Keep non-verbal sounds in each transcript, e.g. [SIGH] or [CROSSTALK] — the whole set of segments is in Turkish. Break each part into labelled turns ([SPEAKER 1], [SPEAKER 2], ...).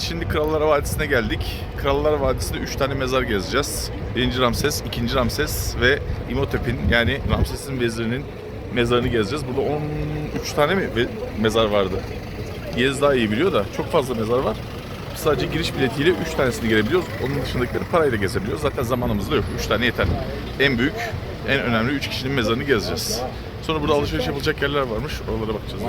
[SPEAKER 1] Şimdi Krallar Vadisi'ne geldik. Krallar Vadisi'nde 3 tane mezar gezeceğiz. Birinci Ramses, ikinci Ramses ve İmhotep'in yani Ramses'in vezirinin mezarını gezeceğiz. Burada 13 tane mi mezar vardı? Yez daha iyi biliyor da çok fazla mezar var. Sadece giriş biletiyle 3 tanesini girebiliyoruz. Onun dışındakileri parayla gezebiliyoruz. Zaten zamanımız da yok. 3 tane yeter. En büyük, en önemli 3 kişinin mezarını gezeceğiz. Sonra burada alışveriş yapılacak yerler varmış. Oralara bakacağız.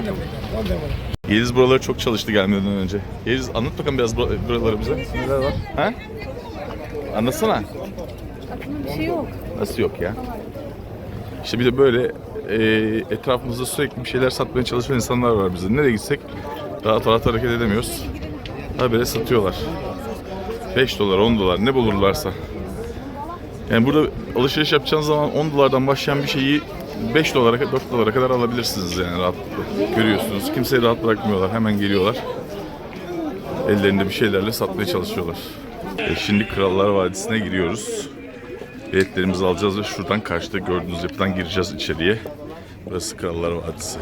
[SPEAKER 1] Yeliz buraları çok çalıştı gelmeden önce. Yeliz anlat bakalım biraz bura- buraları bize. Neler var? Ha? Anlatsana.
[SPEAKER 2] Bir şey yok.
[SPEAKER 1] Nasıl yok ya? İşte bir de böyle e, etrafımızda sürekli bir şeyler satmaya çalışan insanlar var bizim. Nereye gitsek rahat rahat hareket edemiyoruz. Habire satıyorlar. 5 dolar, 10 dolar ne bulurlarsa. Yani burada alışveriş yapacağınız zaman 10 dolardan başlayan bir şeyi 5 dolara, 4 dolara kadar alabilirsiniz yani rahatlıkla. Görüyorsunuz. Kimseyi rahat bırakmıyorlar. Hemen geliyorlar. Ellerinde bir şeylerle satmaya çalışıyorlar. E şimdi Krallar Vadisi'ne giriyoruz. Biletlerimizi alacağız ve şuradan karşıda gördüğünüz yapıdan gireceğiz içeriye. Burası Krallar Vadisi.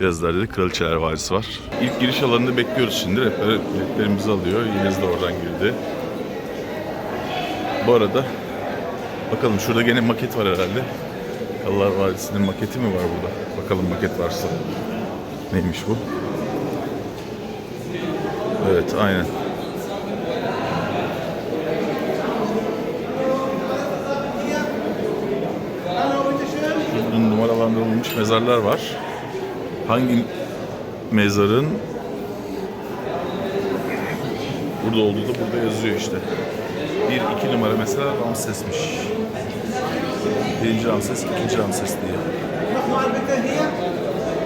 [SPEAKER 1] Biraz ileride de Kraliçeler Vadisi var. İlk giriş alanında bekliyoruz şimdi. Rehber biletlerimizi alıyor. Yine de oradan girdi. Bu arada bakalım şurada gene maket var herhalde. Krallar Vadisi'nin maketi mi var burada? Bakalım maket varsa. Neymiş bu? Evet aynen. Numaralandırılmış mezarlar var. Hangi mezarın burada olduğu da burada yazıyor işte. Bir, iki numara mesela Ramses'miş. Birinci Ramses, ikinci Ramses diye.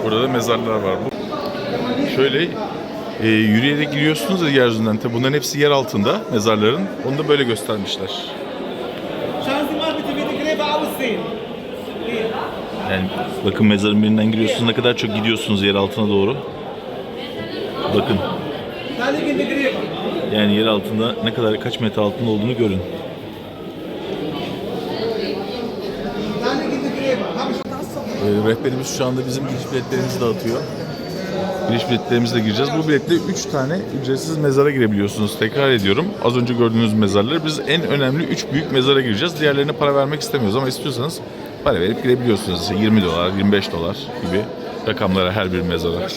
[SPEAKER 1] Burada da mezarlar var. Bu şöyle e, yürüyerek giriyorsunuz ya yeryüzünden. Tabi bunların hepsi yer altında mezarların. Onu da böyle göstermişler. Yani bakın mezarın birinden giriyorsunuz ne kadar çok gidiyorsunuz yer altına doğru. Bakın yani yer altında ne kadar kaç metre altında olduğunu görün.
[SPEAKER 3] Tane gindi greve. Tam
[SPEAKER 1] Ee, rehberimiz şu anda bizim giriş biletlerimizi dağıtıyor. Giriş biletlerimizle gireceğiz. Bu biletle 3 tane ücretsiz mezara girebiliyorsunuz. Tekrar ediyorum. Az önce gördüğünüz mezarları biz en önemli 3 büyük mezara gireceğiz. Diğerlerine para vermek istemiyoruz ama istiyorsanız para verip girebiliyorsunuz. İşte 20 dolar, 25 dolar gibi rakamlara her bir mezara.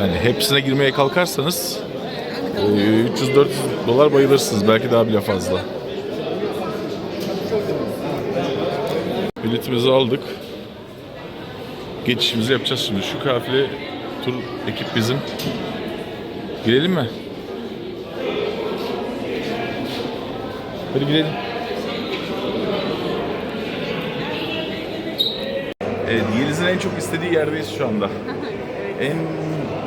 [SPEAKER 1] Yani hepsine girmeye kalkarsanız e, 300-400 dolar bayılırsınız. Belki daha bile fazla. Biletimizi aldık. Geçişimizi yapacağız şimdi. Şu kafile tur ekip bizim. Girelim mi? Hadi girelim. Evet, Yeliz'in en çok istediği yerdeyiz şu anda. En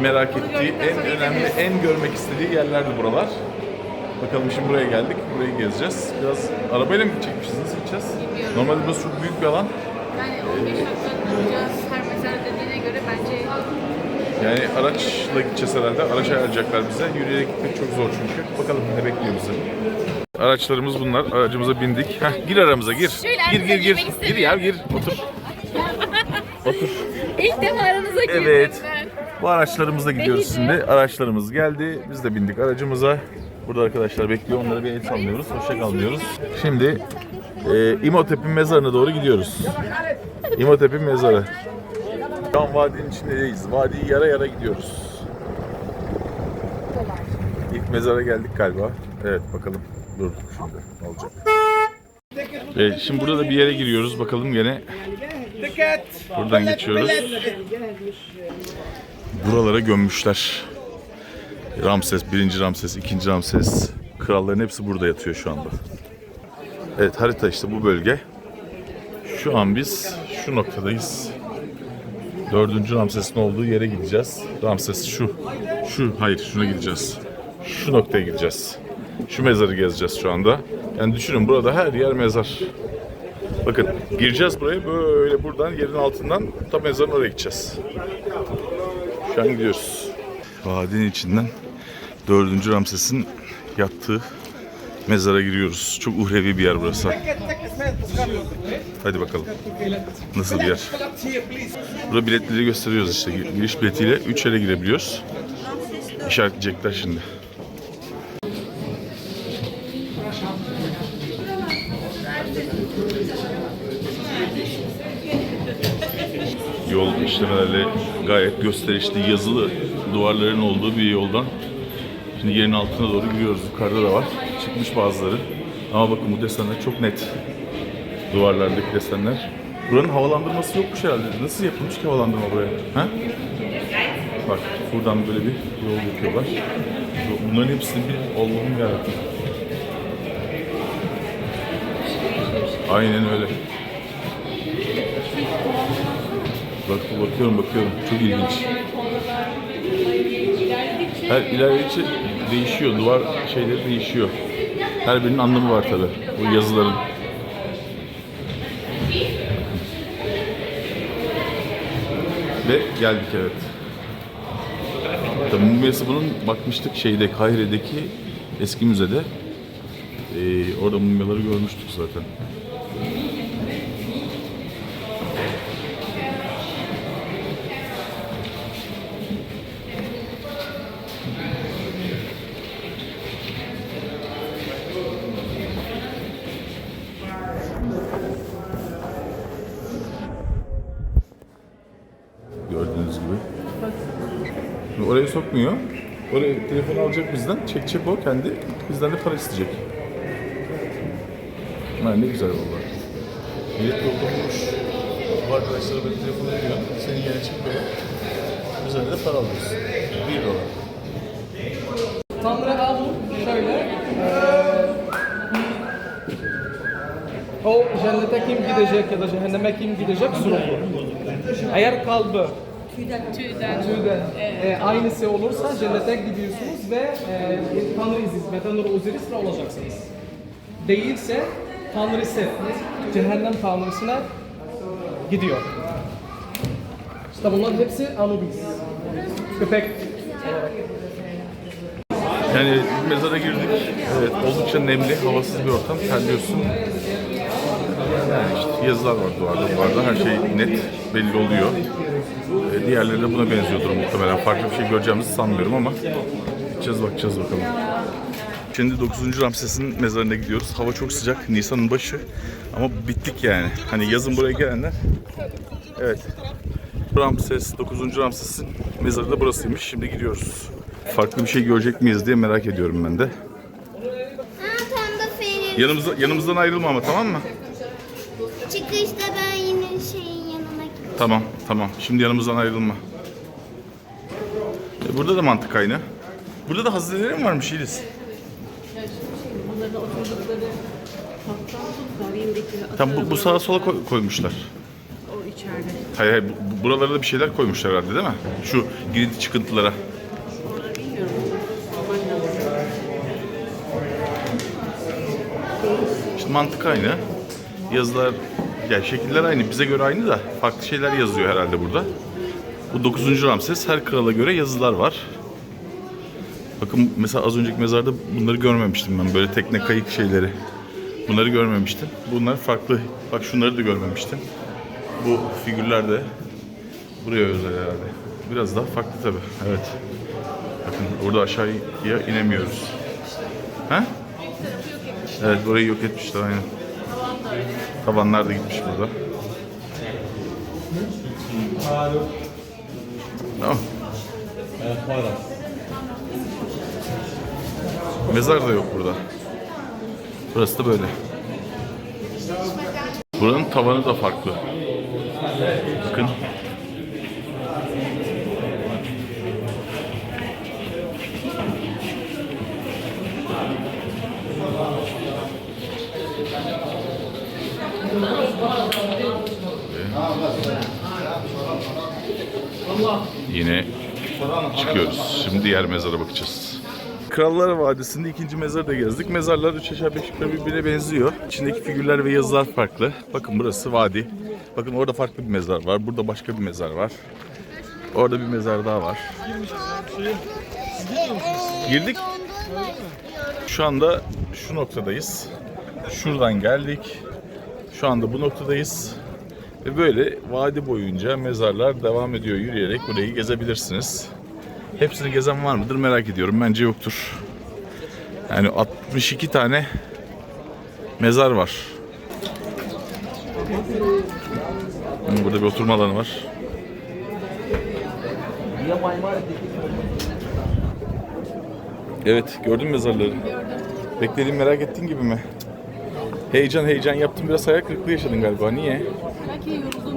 [SPEAKER 1] merak ettiği, en önemli, en görmek istediği yerlerdi buralar. Bakalım şimdi buraya geldik. Burayı gezeceğiz. Biraz arabayla mı gidecekmişiz? Nasıl gideceğiz? Normalde burası çok büyük bir alan.
[SPEAKER 2] Yani 15 dakika duracağız her mezar dediğine göre bence
[SPEAKER 1] Yani araçla gideceğiz herhalde. Araç ayarlayacaklar bize. Yürüyerek gitmek çok zor çünkü. Bakalım ne bekliyor bizi. Araçlarımız bunlar. Aracımıza bindik. Heh, gir aramıza gir.
[SPEAKER 2] Şöyle
[SPEAKER 1] gir gir gir. Gir ya gir. Otur. [LAUGHS] Otur.
[SPEAKER 2] ilk defa aranıza girdim
[SPEAKER 1] Evet.
[SPEAKER 2] ben.
[SPEAKER 1] Bu araçlarımızla gidiyoruz şimdi. Araçlarımız geldi. Biz de bindik aracımıza. Burada arkadaşlar bekliyor. Onlara bir el sallıyoruz. Hoşça kal diyoruz. Şimdi e, İmhotep'in mezarına doğru gidiyoruz. İmhotep'in mezarı. Şu an vadinin içindeyiz. Vadiyi yara yara gidiyoruz. İlk mezara geldik galiba. Evet bakalım. Dur şimdi ne olacak. Evet, şimdi burada da bir yere giriyoruz. Bakalım gene buradan geçiyoruz. Buralara gömmüşler. Ramses, birinci Ramses, ikinci Ramses. Kralların hepsi burada yatıyor şu anda. Evet harita işte bu bölge. Şu an biz şu noktadayız. Dördüncü Ramses'in olduğu yere gideceğiz. Ramses şu. Şu hayır şuna gideceğiz. Şu noktaya gideceğiz. Şu mezarı gezeceğiz şu anda. Yani düşünün burada her yer mezar. Bakın gireceğiz buraya böyle buradan yerin altından tam mezarın oraya gideceğiz. Şu an gidiyoruz. Vadinin içinden 4. Ramses'in yattığı mezara giriyoruz. Çok uhrevi bir yer burası. Hadi bakalım. Nasıl bir yer? Burada biletleri gösteriyoruz işte. Giriş biletiyle 3 yere girebiliyoruz. İşaretleyecekler şimdi. Yol işlemelerle gayet gösterişli yazılı duvarların olduğu bir yoldan Şimdi yerin altına doğru gidiyoruz. Yukarıda da var. Çıkmış bazıları. Ama bakın bu desenler çok net. Duvarlardaki desenler. Buranın havalandırması yokmuş herhalde. Nasıl yapılmış ki havalandırma buraya? Ha? Bak buradan böyle bir yol yapıyorlar. Bunların hepsini bir Allah'ım yarabbim. Aynen öyle. Bak bakıyorum bakıyorum. Çok ilginç. Her ilerledikçe değişiyor. Duvar şeyleri değişiyor. Her birinin anlamı var tabi. Bu yazıların. Ve geldik evet. Tabii mumyası bunun bakmıştık şeyde Kahire'deki eski müzede. Ee, orada mumyaları görmüştük zaten. Şimdi oraya sokmuyor. Oraya telefonu alacak bizden. Çekecek o kendi. Bizden de para isteyecek. Ha, ne güzel vallahi. Millet doldurmuş. Bu arkadaşlara böyle telefonu veriyor. Senin yerine çekiyorlar. Üzerine de para alıyorsun. 1 dolar.
[SPEAKER 4] Tanrı al şöyle. eee, o cennete kim gidecek ya da cehenneme kim gidecek sorumlu. Eğer kalbi
[SPEAKER 2] Tüyden.
[SPEAKER 4] tüyden e, aynısı olursa cennete gidiyorsunuz ve e, Tanrı iziz ve Tanrı uzirisle olacaksınız. Değilse Tanrısı cehennem Tanrısına gidiyor. İşte bunların hepsi Anubis. Köpek olarak.
[SPEAKER 1] Yani mezara girdik. Evet, oldukça nemli, havasız bir ortam. Terliyorsun. Yani işte yazılar var duvarda. Duvarda her şey net belli oluyor. Diğerleri de buna benziyordur muhtemelen. Farklı bir şey göreceğimizi sanmıyorum ama gideceğiz bakacağız bakalım. Şimdi 9. Ramses'in mezarına gidiyoruz. Hava çok sıcak. Nisan'ın başı. Ama bittik yani. Hani yazın buraya gelenler Evet. Ramses, 9. Ramses'in mezarı da burasıymış. Şimdi gidiyoruz. Farklı bir şey görecek miyiz diye merak ediyorum ben de. Yanımızda, yanımızdan ayrılma ama tamam mı?
[SPEAKER 5] Çıkışta
[SPEAKER 1] Tamam, tamam. Şimdi yanımızdan ayrılma. E, burada da mantık aynı. Burada da hazineleri mi varmış.
[SPEAKER 2] Yenidekileri
[SPEAKER 1] Tam bu, bu sağa sola koy- koymuşlar.
[SPEAKER 2] O içeride.
[SPEAKER 1] Hayır hayır, bu- buralara da bir şeyler koymuşlar herhalde değil mi? Şu girinti çıkıntılara.
[SPEAKER 2] Bilmiyorum. Aman lazım.
[SPEAKER 1] İşte mantık aynı. Yazılar, yani şekiller aynı. Bize göre aynı da farklı şeyler yazıyor herhalde burada. Bu 9. Ramses. Her krala göre yazılar var. Bakın mesela az önceki mezarda bunları görmemiştim ben. Böyle tekne kayık şeyleri. Bunları görmemiştim. Bunlar farklı. Bak şunları da görmemiştim. Bu figürler de buraya özel herhalde. Biraz daha farklı tabii. Evet. Bakın burada aşağıya inemiyoruz. Ha? Evet burayı yok etmişler aynen. Tavanlar da gitmiş burada. Tamam. Mezar da yok burada. Burası da böyle. Buranın tavanı da farklı. Bakın. Yine çıkıyoruz. Şimdi diğer mezara bakacağız. Krallar Vadisi'nde ikinci mezarı da gezdik. Mezarlar üç aşağı beş yukarı birbirine benziyor. İçindeki figürler ve yazılar farklı. Bakın burası vadi. Bakın orada farklı bir mezar var. Burada başka bir mezar var. Orada bir mezar daha var. Girdik. Şu anda şu noktadayız. Şuradan geldik. Şu anda bu noktadayız. Ve böyle vadi boyunca mezarlar devam ediyor yürüyerek burayı gezebilirsiniz. Hepsini gezen var mıdır merak ediyorum. Bence yoktur. Yani 62 tane mezar var. Burada bir oturma alanı var. Evet, gördün mezarları? Beklediğin merak ettiğin gibi mi? Heyecan heyecan yaptın biraz hayal kırıklığı yaşadın galiba. Niye?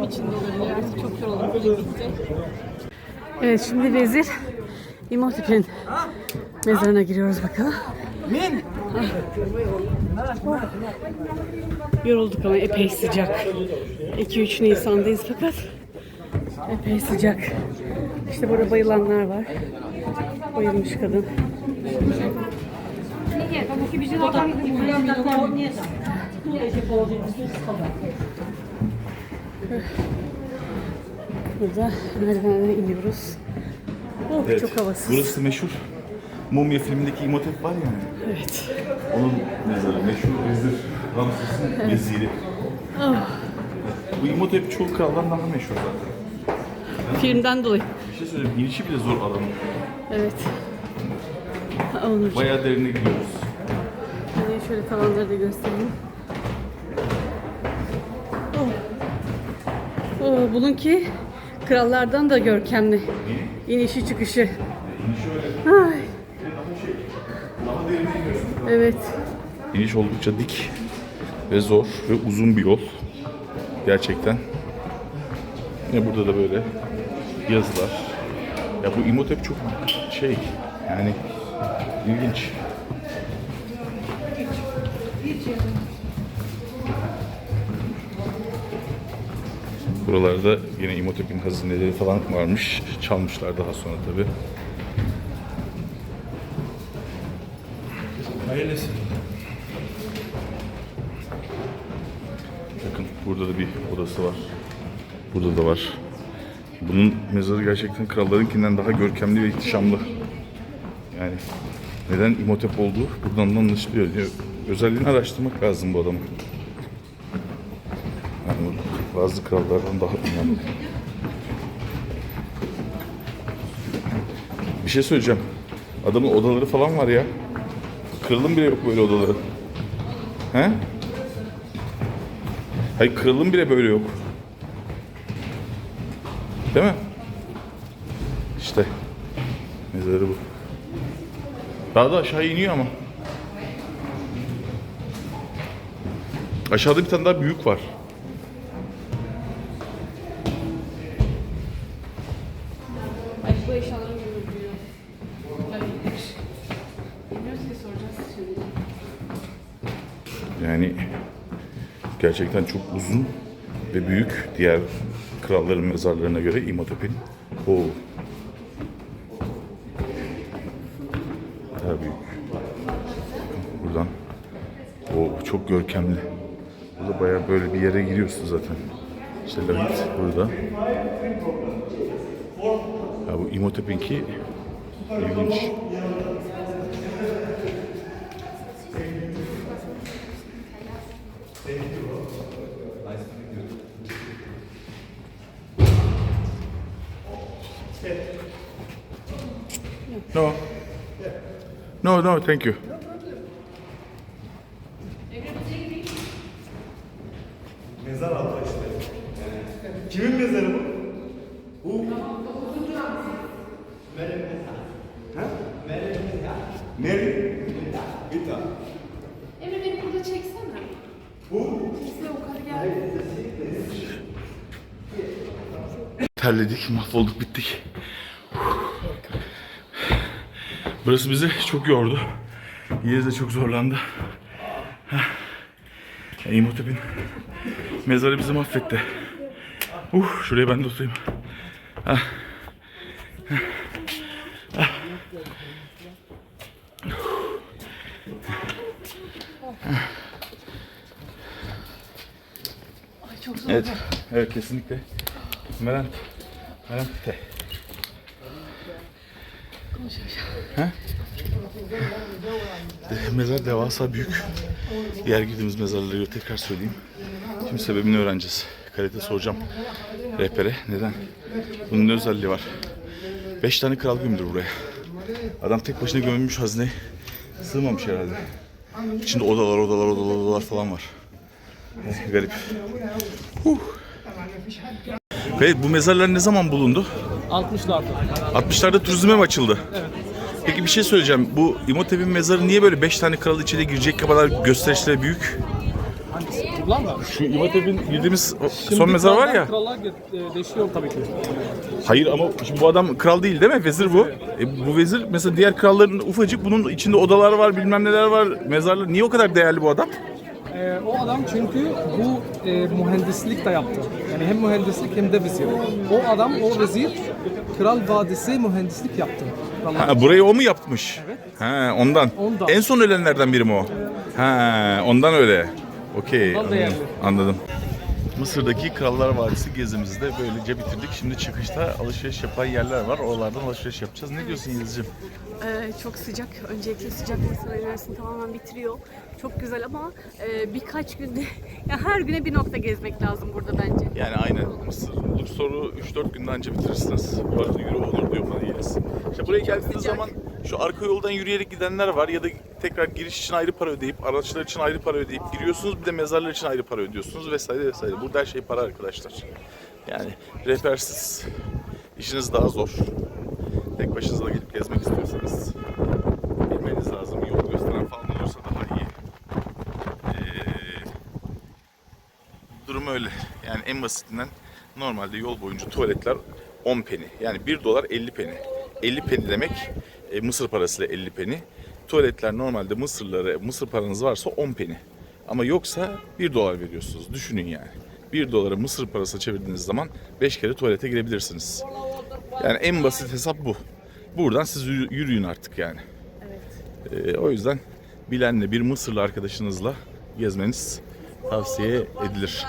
[SPEAKER 2] İçin de olabilir. Artık çok yoruldum. Böyle. Evet şimdi vezir İmotip'in mezarına giriyoruz bakalım. Oh. Yorulduk ama epey sıcak. 2-3 Nisan'dayız fakat epey sıcak. İşte burada bayılanlar var. Bayılmış kadın. Burada merdivenlere iniyoruz. Oh, çok havasız.
[SPEAKER 1] Burası meşhur Mumya filmindeki İmhotep var ya.
[SPEAKER 2] Evet.
[SPEAKER 1] Onun mezarı meşhur vezir Ramses'in veziri. Bu İmhotep çoğu kraldan daha meşhur zaten.
[SPEAKER 2] Filmden dolayı.
[SPEAKER 1] Bir şey söyleyeyim, inişi bile zor adamın.
[SPEAKER 2] Evet. Onur.
[SPEAKER 1] Bayağı derine gidiyoruz.
[SPEAKER 2] Hadi şöyle tavanları da göstereyim. Oh, bununki krallardan da görkemli. İnişi çıkışı. Ay. Evet.
[SPEAKER 1] İniş oldukça dik ve zor ve uzun bir yol. Gerçekten. Yine burada da böyle yazılar. Ya bu İmhotep çok şey yani ilginç. Buralarda yine İmhotep'in hazineleri falan varmış. Çalmışlar daha sonra tabi. Hayırlısı. Bakın burada da bir odası var. Burada da var. Bunun mezarı gerçekten krallarınkinden daha görkemli ve ihtişamlı. Yani neden İmhotep olduğu buradan da anlaşılıyor. Özelliğini araştırmak lazım bu adamın. Yani bazı krallardan daha önemli. Bir şey söyleyeceğim. Adamın odaları falan var ya. Kralın bile yok böyle odaları. He? Hayır kralın bile böyle yok. Değil mi? İşte. Mezarı bu. Daha da aşağı iniyor ama. Aşağıda bir tane daha büyük var. Gerçekten çok uzun ve büyük diğer kralların mezarlarına göre İmhotep'in. O daha büyük. Buradan. O çok görkemli. Burada bayağı böyle bir yere giriyorsun zaten. İşte lahit burada. Ya bu İmhotep'inki ilginç. No. No, no, thank you.
[SPEAKER 3] Mezar abla işte. Kimin mezarı bu? Bu. Mary. Vita.
[SPEAKER 2] Emre beni burada çeksene. Bu? Size o kadar geldi.
[SPEAKER 1] Terledik, mahvolduk, bittik. Burası bizi çok yordu. Yine de çok zorlandı. İmhotep'in mezarı bizi mahvetti. Uh, şuraya ben de oturayım. Heh. Heh.
[SPEAKER 2] Ay çok zor.
[SPEAKER 1] Evet, evet kesinlikle. Meran, Meran Mezar devasa büyük. Diğer girdiğimiz mezarlara göre tekrar söyleyeyim. Şimdi sebebini öğreneceğiz. Kalite soracağım rehbere. Neden? Bunun ne özelliği var? Beş tane kral gömülür buraya. Adam tek başına gömülmüş hazine sığmamış herhalde. İçinde odalar, odalar, odalar, odalar falan var. Eh, garip. Huh. Evet bu mezarlar ne zaman bulundu?
[SPEAKER 4] 60'larda.
[SPEAKER 1] 60'larda turizme mi açıldı? Peki bir şey söyleyeceğim. Bu İmotep'in mezarı niye böyle 5 tane kral içeri girecek kadar gösterişleri büyük?
[SPEAKER 4] Hangisi? Ulan da.
[SPEAKER 1] Şu İmotep'in girdiğimiz o son mezar var ya.
[SPEAKER 4] Krallar e, değişiyor tabii ki.
[SPEAKER 1] Hayır ama şimdi bu adam kral değil değil mi? Vezir bu. E, bu vezir mesela diğer kralların ufacık bunun içinde odalar var bilmem neler var mezarlar. Niye o kadar değerli bu adam?
[SPEAKER 4] Ee, o adam çünkü bu e, mühendislik de yaptı. Yani hem mühendislik hem de vezir. O adam, o vezir Kral Vadisi mühendislik yaptı.
[SPEAKER 1] Ha, burayı o mu yapmış? Ha, ondan.
[SPEAKER 4] Ondan.
[SPEAKER 1] En son ölenlerden biri mi o? Ha, ondan öyle. Okey. Anladım. anladım. Mısır'daki Krallar Vadisi gezimizi de böylece bitirdik. Şimdi çıkışta alışveriş yapan yerler var. Oralardan alışveriş yapacağız. Ne diyorsun Yıldız'cığım?
[SPEAKER 2] Ee, çok sıcak. Öncelikle sıcak insan enerjisini tamamen bitiriyor. Çok güzel ama e, birkaç günde, [LAUGHS] ya her güne bir nokta gezmek lazım burada bence.
[SPEAKER 1] Yani aynen. Mısır Luxor'u 3-4 günde anca bitirirsiniz. Bu arada yürü olur diyor bana Yeliz. İşte buraya geldiğiniz zaman şu arka yoldan yürüyerek gidenler var ya da tekrar giriş için ayrı para ödeyip, araçlar için ayrı para ödeyip giriyorsunuz. Bir de mezarlar için ayrı para ödüyorsunuz vesaire vesaire. Burada her şey para arkadaşlar. Yani rehbersiz işiniz daha zor. Tek başınıza gelip gezmek istiyorsanız bilmeniz lazım. Yol gösteren falan olursa daha iyi. Ee, durum öyle. Yani en basitinden normalde yol boyunca tuvaletler 10 peni. Yani 1 dolar 50 peni. 50 peni demek e, Mısır parasıyla 50 peni. Tuvaletler normalde Mısırları Mısır paranız varsa 10 peni. Ama yoksa 1 dolar veriyorsunuz. Düşünün yani. 1 dolara Mısır parası çevirdiğiniz zaman 5 kere tuvalete girebilirsiniz. Yani en basit hesap bu. Buradan siz yürü- yürüyün artık yani. Ee, o yüzden bilenle bir Mısırlı arkadaşınızla gezmeniz tavsiye edilir.